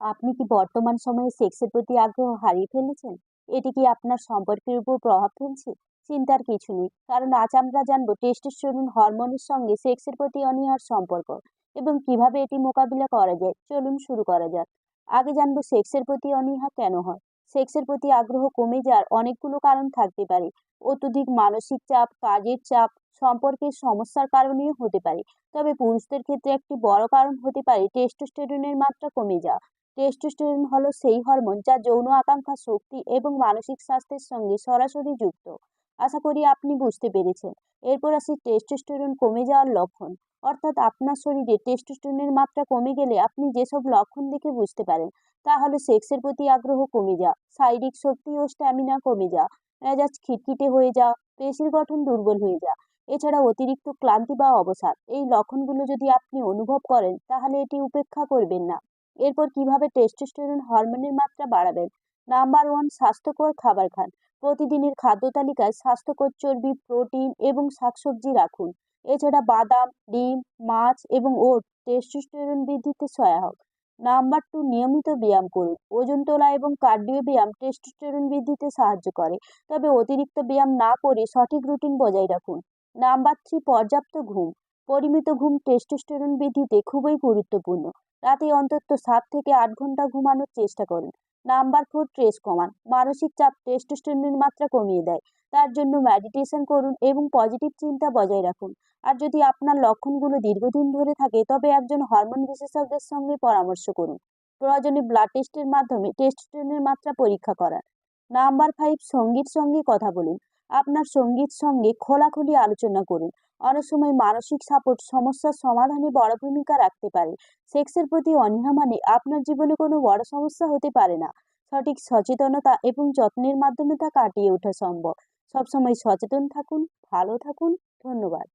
আপনি কি বর্তমান সময়ে সেক্সের প্রতি আগ্রহ হারিয়ে ফেলেছেন? এটি কি আপনার সম্পর্কের উপর প্রভাব ফেলছে? চিন্তার কিছু নেই। কারণ আজ আমরা জানব টেস্টোস্টেরন হরমোনের সঙ্গে সেক্সের প্রতি অনীহার সম্পর্ক এবং কীভাবে এটি মোকাবিলা করা যায়। চলুন শুরু করা যাক। আগে জানব সেক্সের প্রতি অনীহা কেন হয়? সেক্সের প্রতি আগ্রহ কমে যাওয়ার অনেকগুলো কারণ থাকতে পারে। অত্যধিক মানসিক চাপ, কাজের চাপ, সম্পর্কের সমস্যার কারণেও হতে পারে। তবে পুরুষদের ক্ষেত্রে একটি বড় কারণ হতে পারে টেস্টোস্টেরনের মাত্রা কমে যাওয়া। টেস্টোস্টেরন হলো সেই হরমোন যা যৌন আকাঙ্ক্ষা, শক্তি এবং মানসিক স্বাস্থ্যের সঙ্গে সরাসরি যুক্ত। আশা করি আপনি বুঝতে পেরেছেন। এরপর আসি টেস্টোস্টেরন কমে যাওয়ার লক্ষণ। অর্থাৎ আপনার শরীরে টেস্টোস্টেরনের মাত্রা কমে গেলে আপনি যেসব লক্ষণ দেখে বুঝতে পারেন তা হলো সেক্সের প্রতি আগ্রহ কমে যাওয়া, শারীরিক শক্তি ও স্ট্যামিনা কমে যাওয়া, মেজাজ খিটখিটে হয়ে যাওয়া, পেশির গঠন দুর্বল হয়ে যাওয়া, এছাড়া অতিরিক্ত ক্লান্তি বা অবসাদ। এই লক্ষণগুলো যদি আপনি অনুভব করেন তাহলে এটি উপেক্ষা করবেন না। এরপর কীভাবে টেস্টোস্টেরন হরমোনের মাত্রা বাড়াবেন? নাম্বার ওয়ান স্বাস্থ্যকর খাবার খান। প্রতিদিনের খাদ্য তালিকায় স্বাস্থ্যকর চর্বি প্রোটিন এবং শাকসবজি রাখুন। এছাড়া বাদাম, ডিম, মাছ এবং ওট টেস্টোস্টেরন বৃদ্ধিতে সহায়ক। নাম্বার টু নিয়মিত ব্যায়াম করুন। ওজন তোলা এবং কার্ডিও ব্যায়াম টেস্টোস্টেরন বৃদ্ধিতে সাহায্য করে। তবে অতিরিক্ত ব্যায়াম না করে সঠিক রুটিন বজায় রাখুন। নাম্বার থ্রি পর্যাপ্ত ঘুম। পরিমিত ঘুম টেস্টোস্টেরন বৃদ্ধিতে খুবই গুরুত্বপূর্ণ। রাতে অন্তত সাত থেকে আট ঘণ্টা ঘুমানোর চেষ্টা করুন। নাম্বার ফোর স্ট্রেস কমান। মানসিক চাপ টেস্টোস্টেরনের মাত্রা কমিয়ে দেয়। তার জন্য মেডিটেশন করুন এবং পজিটিভ চিন্তা বজায় রাখুন। আর যদি আপনার লক্ষণগুলো দীর্ঘদিন ধরে থাকে, তবে একজন হরমোন বিশেষজ্ঞের সঙ্গে পরামর্শ করুন। প্রয়োজনে ব্লাড টেস্টের মাধ্যমে টেস্টোস্টেরনের মাত্রা পরীক্ষা করান। নাম্বার ফাইভ সঙ্গীর সঙ্গে কথা বলুন। আপনার সংগীত সঙ্গে খোলাখুলি আলোচনা করুন। অনেক সময় মানসিক সাপোর্ট সমস্যার সমাধানে বড় ভূমিকা রাখতে পারে। সেক্সের প্রতি অনীহা মানে আপনার জীবনে কোনো বড় সমস্যা হতে পারে না। সঠিক সচেতনতা এবং যত্নের মাধ্যমে তা কাটিয়ে ওঠা সম্ভব। সবসময় সচেতন থাকুন, ভালো থাকুন। ধন্যবাদ।